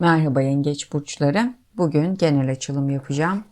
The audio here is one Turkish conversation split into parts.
Merhaba yengeç burçları. Bugün genel açılım yapacağım.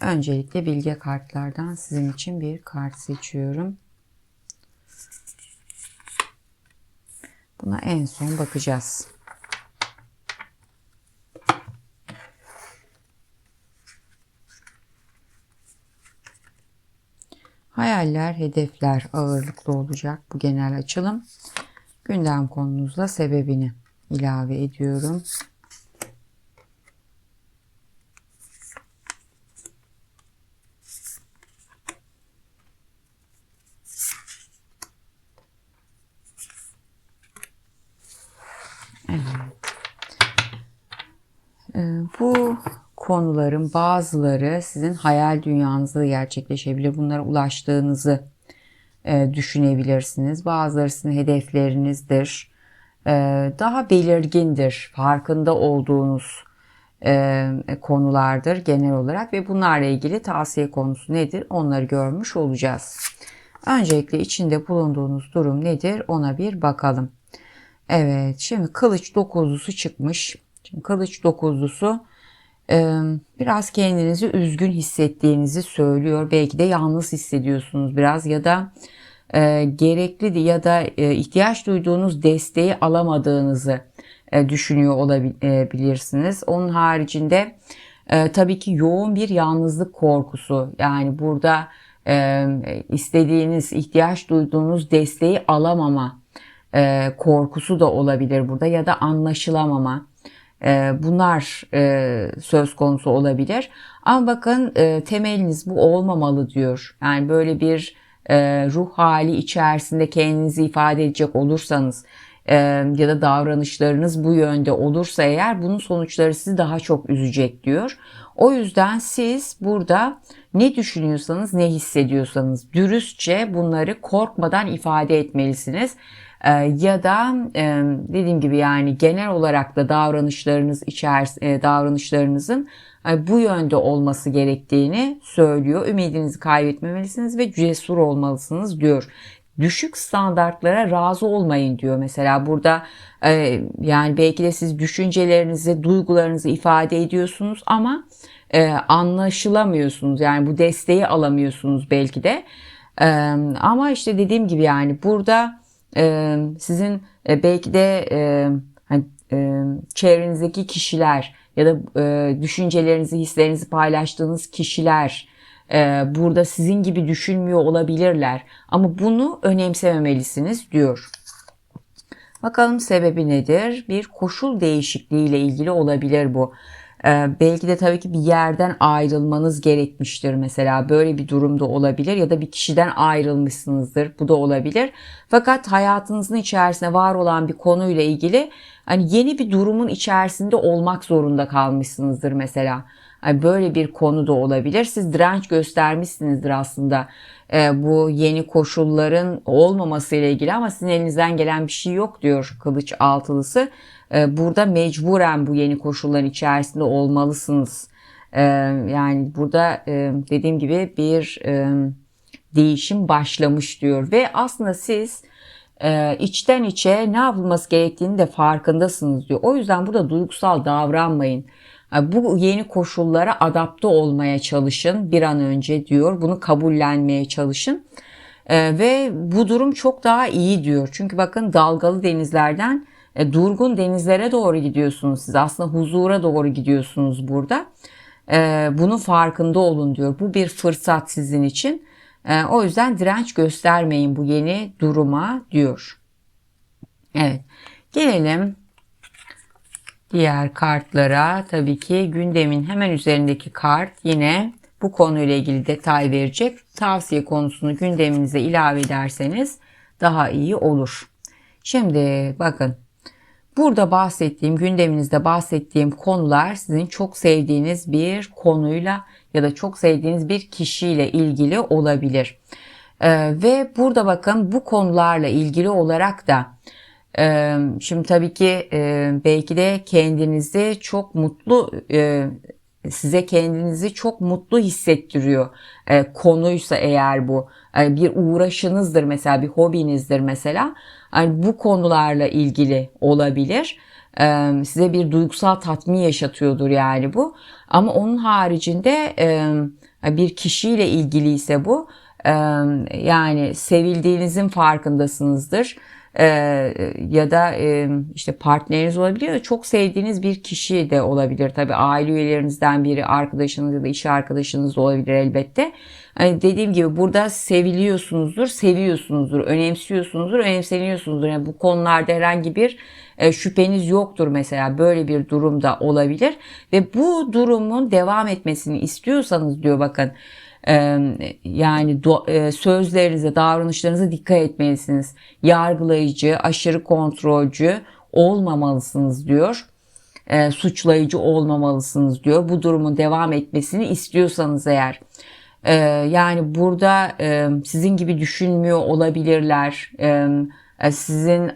Öncelikle bilge kartlardan sizin için bir kart seçiyorum. Buna en son bakacağız. Hayaller, hedefler ağırlıklı olacak bu genel açılım. Gündem konunuzla sebebini ilave ediyorum. Evet. Ee, bu konuların bazıları sizin hayal dünyanızda gerçekleşebilir. Bunlara ulaştığınızı e, düşünebilirsiniz. Bazıları sizin hedeflerinizdir. E, daha belirgindir. Farkında olduğunuz e, konulardır genel olarak ve bunlarla ilgili tavsiye konusu nedir onları görmüş olacağız. Öncelikle içinde bulunduğunuz durum nedir ona bir bakalım. Evet şimdi kılıç dokuzlusu çıkmış. Şimdi kılıç dokuzlusu biraz kendinizi üzgün hissettiğinizi söylüyor. Belki de yalnız hissediyorsunuz biraz ya da e, gerekli ya da e, ihtiyaç duyduğunuz desteği alamadığınızı e, düşünüyor olabilirsiniz. Onun haricinde e, tabii ki yoğun bir yalnızlık korkusu yani burada e, istediğiniz, ihtiyaç duyduğunuz desteği alamama e, korkusu da olabilir burada ya da anlaşılamama. E, bunlar e, söz konusu olabilir. Ama bakın e, temeliniz bu olmamalı diyor. Yani böyle bir ruh hali içerisinde kendinizi ifade edecek olursanız ya da davranışlarınız bu yönde olursa eğer bunun sonuçları sizi daha çok üzecek diyor. O yüzden siz burada ne düşünüyorsanız ne hissediyorsanız dürüstçe bunları korkmadan ifade etmelisiniz. Ee, ya da e, dediğim gibi yani genel olarak da davranışlarınız içerisinde davranışlarınızın e, bu yönde olması gerektiğini söylüyor. Ümidinizi kaybetmemelisiniz ve cesur olmalısınız diyor. Düşük standartlara razı olmayın diyor mesela burada e, yani belki de siz düşüncelerinizi, duygularınızı ifade ediyorsunuz ama anlaşılamıyorsunuz. Yani bu desteği alamıyorsunuz belki de. Ama işte dediğim gibi yani burada e, sizin e, belki de e, hani, e, çevrenizdeki kişiler ya da e, düşüncelerinizi, hislerinizi paylaştığınız kişiler e, burada sizin gibi düşünmüyor olabilirler. Ama bunu önemsememelisiniz diyor. Bakalım sebebi nedir? Bir koşul değişikliği ile ilgili olabilir bu. Ee, belki de tabii ki bir yerden ayrılmanız gerekmiştir mesela böyle bir durumda olabilir ya da bir kişiden ayrılmışsınızdır bu da olabilir. Fakat hayatınızın içerisinde var olan bir konuyla ilgili hani yeni bir durumun içerisinde olmak zorunda kalmışsınızdır mesela. Yani böyle bir konu da olabilir. Siz direnç göstermişsinizdir aslında e, bu yeni koşulların olmaması ile ilgili ama sizin elinizden gelen bir şey yok diyor kılıç altılısı. E, burada mecburen bu yeni koşulların içerisinde olmalısınız. E, yani burada e, dediğim gibi bir e, değişim başlamış diyor ve aslında siz e, içten içe ne yapılması gerektiğini de farkındasınız diyor. O yüzden burada duygusal davranmayın. Bu yeni koşullara adapte olmaya çalışın bir an önce diyor. Bunu kabullenmeye çalışın. Ee, ve bu durum çok daha iyi diyor. Çünkü bakın dalgalı denizlerden e, durgun denizlere doğru gidiyorsunuz siz. Aslında huzura doğru gidiyorsunuz burada. E, bunun farkında olun diyor. Bu bir fırsat sizin için. E, o yüzden direnç göstermeyin bu yeni duruma diyor. Evet. Gelelim diğer kartlara tabii ki gündemin hemen üzerindeki kart yine bu konuyla ilgili detay verecek. Tavsiye konusunu gündeminize ilave ederseniz daha iyi olur. Şimdi bakın burada bahsettiğim gündeminizde bahsettiğim konular sizin çok sevdiğiniz bir konuyla ya da çok sevdiğiniz bir kişiyle ilgili olabilir. Ee, ve burada bakın bu konularla ilgili olarak da Şimdi tabii ki belki de kendinizi çok mutlu size kendinizi çok mutlu hissettiriyor konuysa eğer bu bir uğraşınızdır mesela bir hobinizdir mesela yani bu konularla ilgili olabilir e, size bir duygusal tatmin yaşatıyordur yani bu. Ama onun haricinde e, bir kişiyle ilgili ise bu e, yani sevildiğinizin farkındasınızdır. Ee, ya da e, işte partneriniz olabilir ya da çok sevdiğiniz bir kişi de olabilir. Tabii aile üyelerinizden biri, arkadaşınız ya da iş arkadaşınız da olabilir elbette. Hani dediğim gibi burada seviliyorsunuzdur, seviyorsunuzdur, önemsiyorsunuzdur, önemseniyorsunuzdur. Yani bu konularda herhangi bir e, şüpheniz yoktur mesela böyle bir durumda olabilir ve bu durumun devam etmesini istiyorsanız diyor bakın yani sözlerinize, davranışlarınıza dikkat etmelisiniz. Yargılayıcı, aşırı kontrolcü olmamalısınız diyor. suçlayıcı olmamalısınız diyor. Bu durumun devam etmesini istiyorsanız eğer. yani burada sizin gibi düşünmüyor olabilirler. sizin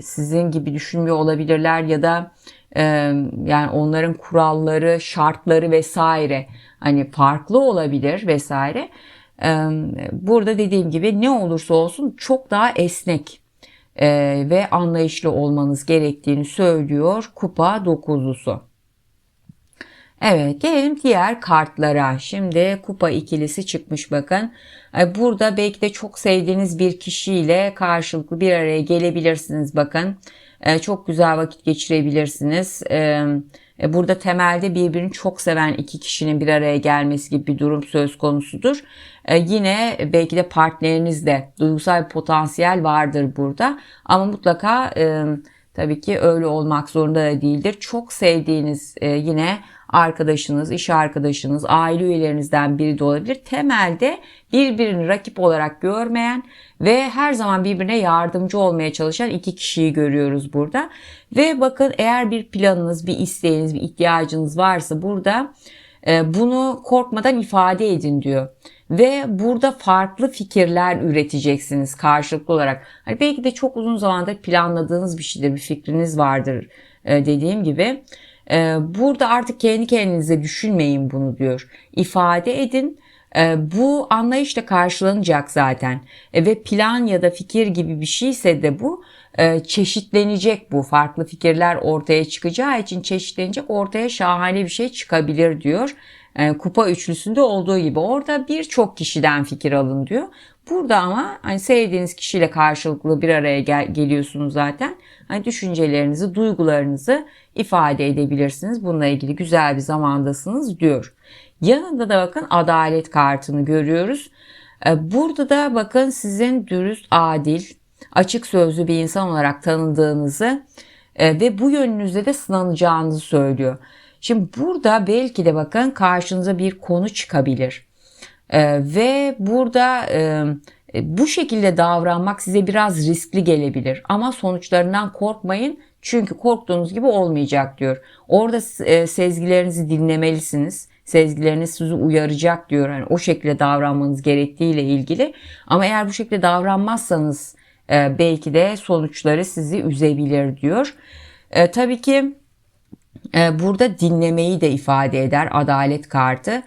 sizin gibi düşünmüyor olabilirler ya da yani onların kuralları, şartları vesaire hani farklı olabilir vesaire. Burada dediğim gibi ne olursa olsun çok daha esnek ve anlayışlı olmanız gerektiğini söylüyor kupa dokuzlusu. Evet gelelim diğer kartlara. Şimdi kupa ikilisi çıkmış bakın. Burada belki de çok sevdiğiniz bir kişiyle karşılıklı bir araya gelebilirsiniz bakın. Çok güzel vakit geçirebilirsiniz. E, burada temelde birbirini çok seven iki kişinin bir araya gelmesi gibi bir durum söz konusudur. E, yine belki de partnerinizde duygusal bir potansiyel vardır burada. Ama mutlaka e, tabii ki öyle olmak zorunda da değildir. Çok sevdiğiniz yine arkadaşınız, iş arkadaşınız, aile üyelerinizden biri de olabilir. Temelde birbirini rakip olarak görmeyen ve her zaman birbirine yardımcı olmaya çalışan iki kişiyi görüyoruz burada. Ve bakın eğer bir planınız, bir isteğiniz, bir ihtiyacınız varsa burada e, bunu korkmadan ifade edin diyor. Ve burada farklı fikirler üreteceksiniz karşılıklı olarak. Hani belki de çok uzun zamandır planladığınız bir şeydir, bir fikriniz vardır e, dediğim gibi. E, burada artık kendi kendinize düşünmeyin bunu diyor. İfade edin e, bu anlayışla karşılanacak zaten e, ve plan ya da fikir gibi bir şeyse de bu e, çeşitlenecek bu farklı fikirler ortaya çıkacağı için çeşitlenecek ortaya şahane bir şey çıkabilir diyor. Kupa üçlüsünde olduğu gibi orada birçok kişiden fikir alın diyor. Burada ama hani sevdiğiniz kişiyle karşılıklı bir araya gel- geliyorsunuz zaten. Hani düşüncelerinizi, duygularınızı ifade edebilirsiniz. Bununla ilgili güzel bir zamandasınız diyor. Yanında da bakın adalet kartını görüyoruz. E, burada da bakın sizin dürüst, adil, açık sözlü bir insan olarak tanındığınızı e, ve bu yönünüzde de sınanacağınızı söylüyor. Şimdi burada belki de bakın karşınıza bir konu çıkabilir. E, ve burada bu şekilde davranmak size biraz riskli gelebilir. Ama sonuçlarından korkmayın. Çünkü korktuğunuz gibi olmayacak diyor. Orada sezgilerinizi dinlemelisiniz sezgileriniz sizi uyaracak diyor. Yani o şekilde davranmanız gerektiğiyle ilgili. Ama eğer bu şekilde davranmazsanız e, belki de sonuçları sizi üzebilir diyor. E, tabii ki e, burada dinlemeyi de ifade eder adalet kartı.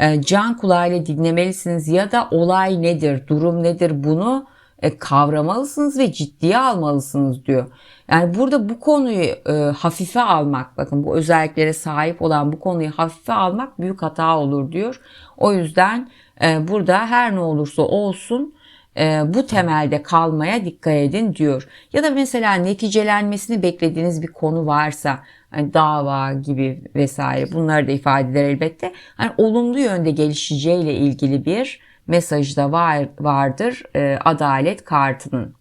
E, can kulağıyla dinlemelisiniz ya da olay nedir, durum nedir bunu e, kavramalısınız ve ciddiye almalısınız diyor. Yani burada bu konuyu e, hafife almak, bakın bu özelliklere sahip olan bu konuyu hafife almak büyük hata olur diyor. O yüzden e, burada her ne olursa olsun e, bu temelde kalmaya dikkat edin diyor. Ya da mesela neticelenmesini beklediğiniz bir konu varsa hani dava gibi vesaire bunları da ifade eder elbette. Hani olumlu yönde gelişeceğiyle ilgili bir mesajı da var, vardır e, adalet kartının.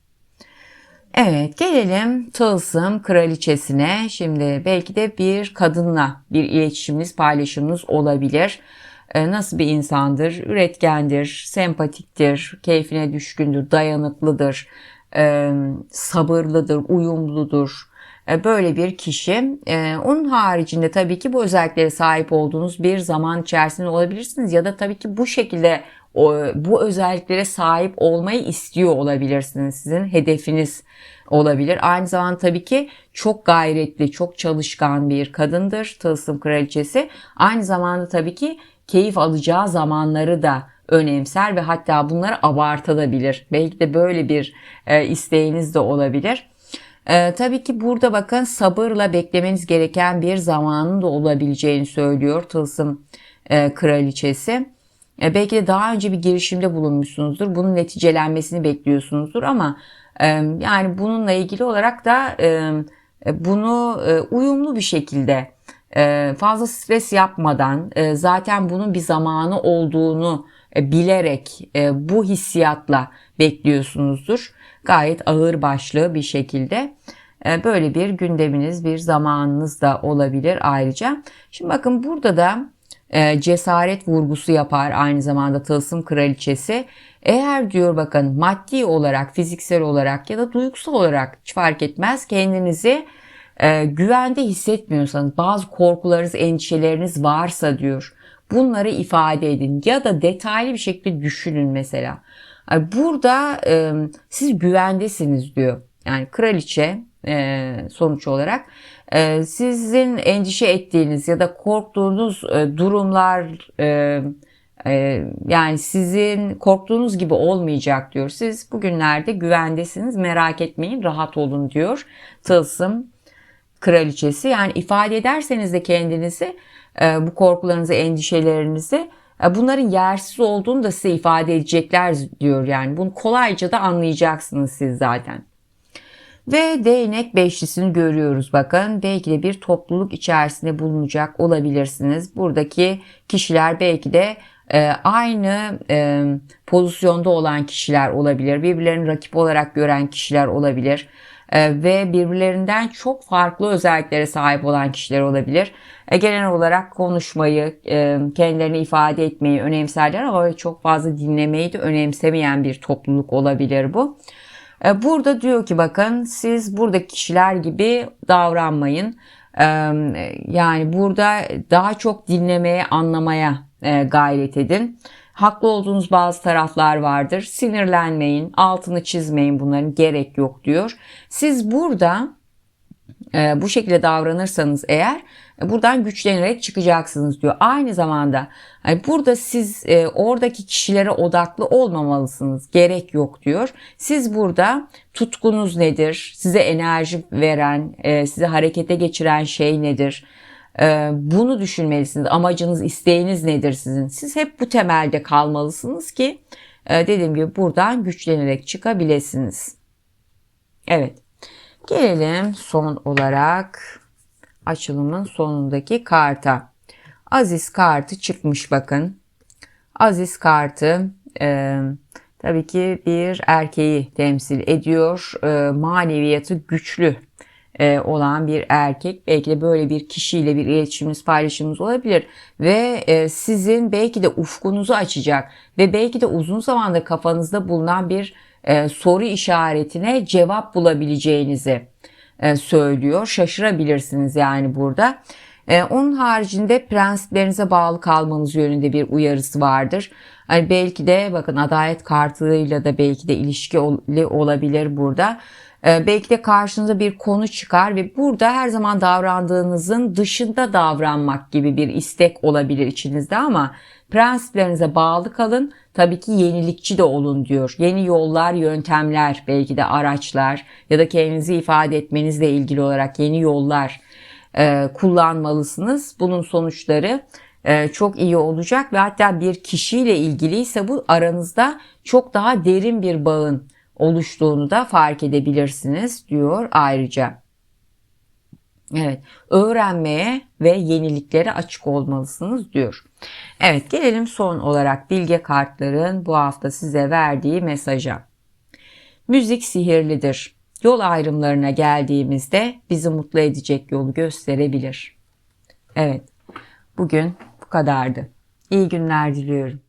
Evet gelelim Tılsım kraliçesine. Şimdi belki de bir kadınla bir iletişiminiz paylaşımınız olabilir. E, nasıl bir insandır? Üretkendir, sempatiktir, keyfine düşkündür, dayanıklıdır, e, sabırlıdır, uyumludur. E, böyle bir kişi. Onun haricinde tabii ki bu özelliklere sahip olduğunuz bir zaman içerisinde olabilirsiniz ya da tabii ki bu şekilde bu özelliklere sahip olmayı istiyor olabilirsiniz. Sizin hedefiniz olabilir. Aynı zamanda tabii ki çok gayretli, çok çalışkan bir kadındır Tılsım Kraliçesi. Aynı zamanda tabii ki keyif alacağı zamanları da önemser ve hatta bunları abartabilir. Belki de böyle bir e, isteğiniz de olabilir. Ee, tabii ki burada bakın sabırla beklemeniz gereken bir zamanın da olabileceğini söylüyor Tılsım e, Kraliçesi. E, belki de daha önce bir girişimde bulunmuşsunuzdur. Bunun neticelenmesini bekliyorsunuzdur ama e, yani bununla ilgili olarak da e, e bunu e, uyumlu bir şekilde e, fazla stres yapmadan e, zaten bunun bir zamanı olduğunu e, bilerek e, bu hissiyatla bekliyorsunuzdur. Gayet ağır başlı bir şekilde böyle bir gündeminiz, bir zamanınız da olabilir ayrıca. Şimdi bakın burada da cesaret vurgusu yapar aynı zamanda tılsım kraliçesi. Eğer diyor bakın maddi olarak, fiziksel olarak ya da duygusal olarak hiç fark etmez kendinizi güvende hissetmiyorsanız, bazı korkularınız, endişeleriniz varsa diyor Bunları ifade edin ya da detaylı bir şekilde düşünün mesela. Burada e, siz güvendesiniz diyor. Yani kraliçe e, sonuç olarak e, sizin endişe ettiğiniz ya da korktuğunuz e, durumlar e, e, yani sizin korktuğunuz gibi olmayacak diyor. Siz bugünlerde güvendesiniz merak etmeyin rahat olun diyor. Tılsım kraliçesi yani ifade ederseniz de kendinizi e, bu korkularınızı, endişelerinizi e, bunların yersiz olduğunu da size ifade edecekler diyor yani. Bunu kolayca da anlayacaksınız siz zaten. Ve değnek beşlisini görüyoruz bakın. Belki de bir topluluk içerisinde bulunacak olabilirsiniz. Buradaki kişiler belki de e, aynı e, pozisyonda olan kişiler olabilir. Birbirlerini rakip olarak gören kişiler olabilir. E, ve birbirlerinden çok farklı özelliklere sahip olan kişiler olabilir. E, genel olarak konuşmayı, e, kendilerini ifade etmeyi önemserler ama çok fazla dinlemeyi de önemsemeyen bir topluluk olabilir bu. Burada diyor ki bakın siz buradaki kişiler gibi davranmayın. Yani burada daha çok dinlemeye, anlamaya gayret edin. Haklı olduğunuz bazı taraflar vardır. Sinirlenmeyin, altını çizmeyin bunların gerek yok diyor. Siz burada e, bu şekilde davranırsanız eğer e, buradan güçlenerek çıkacaksınız diyor. Aynı zamanda yani burada siz e, oradaki kişilere odaklı olmamalısınız. Gerek yok diyor. Siz burada tutkunuz nedir? Size enerji veren, e, size harekete geçiren şey nedir? Ee, bunu düşünmelisiniz. Amacınız, isteğiniz nedir sizin? Siz hep bu temelde kalmalısınız ki e, dediğim gibi buradan güçlenerek çıkabilirsiniz. Evet. Gelelim son olarak açılımın sonundaki karta. Aziz kartı çıkmış bakın. Aziz kartı e, tabii ki bir erkeği temsil ediyor. E, maneviyatı güçlü e, olan bir erkek belki de böyle bir kişiyle bir iletişiminiz paylaşımınız olabilir ve e, sizin belki de ufkunuzu açacak ve belki de uzun zamandır kafanızda bulunan bir e, soru işaretine cevap bulabileceğinizi söylüyor. Şaşırabilirsiniz yani burada. Onun haricinde prensiplerinize bağlı kalmanız yönünde bir uyarısı vardır. Hani belki de bakın adalet kartıyla da belki de ilişki olabilir burada. Ee, belki de karşınıza bir konu çıkar ve burada her zaman davrandığınızın dışında davranmak gibi bir istek olabilir içinizde ama prensiplerinize bağlı kalın. Tabii ki yenilikçi de olun diyor. Yeni yollar, yöntemler, belki de araçlar ya da kendinizi ifade etmenizle ilgili olarak yeni yollar e, kullanmalısınız. Bunun sonuçları e, çok iyi olacak ve hatta bir kişiyle ilgiliyse bu aranızda çok daha derin bir bağın oluştuğunu da fark edebilirsiniz diyor ayrıca. Evet, öğrenmeye ve yeniliklere açık olmalısınız diyor. Evet, gelelim son olarak bilge kartların bu hafta size verdiği mesaja. Müzik sihirlidir. Yol ayrımlarına geldiğimizde bizi mutlu edecek yolu gösterebilir. Evet, bugün bu kadardı. İyi günler diliyorum.